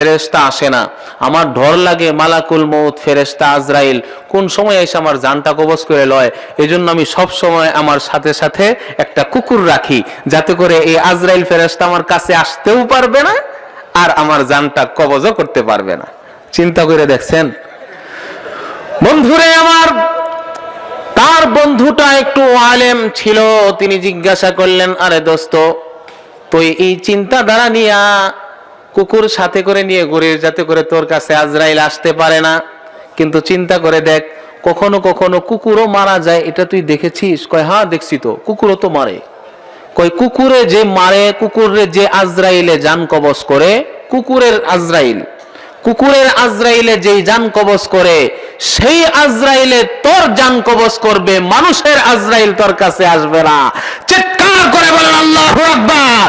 ফেরেস্তা আসে না। আমার ডর লাগে মালাকুল মৌত ফেরেস্তা আজরাইল। কোন সময় এসে আমার জানটা কবজ করে লয়? এই জন্য আমি সব সময় আমার সাথে সাথে একটা কুকুর রাখি, যাতে করে এই আজরাইল ফেরেস্তা আমার কাছে আসতেও পারবে না আর আমার জানটা কবজও করতে পারবে না। চিন্তা করে দেখছেন? বন্ধুরে, আমার তার বন্ধুটা একটু আলেম ছিল, তিনি জিজ্ঞাসা করলেন, আরে দোস্ত, তুই এই চিন্তাধারা নিয়া কুকুর সাথে করে নিয়ে ঘুরে, যাতে করে তোর কাছে আজরাইল আসতে পারে না। কিন্তু চিন্তা করে দেখ, কখনো কখনো কুকুরও মারা যায়, এটা তুই দেখেছিস? কয় হ্যাঁ দেখছি তো, কুকুরও তো মারে। কয়, কুকুরে যে মারে, কুকুরে যে আজরাইলে জান কবজ করে, কুকুরের আজরাইল, কুকুরের আজরাইলে যেই জান কবজ করে, সেই আজরাইলে তোর জান কবজ করবে, মানুষের আজরাইল তোর কাছে আসবে না। চিৎকার করে বলেন, আল্লাহ আকবার!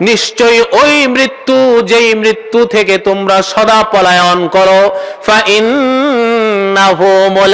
নিশ্চয়ই ওই মৃত্যু যেই মৃত্যু থেকে তোমরা সদা পলায়ন করো। ফা ইন্নাহু মুলা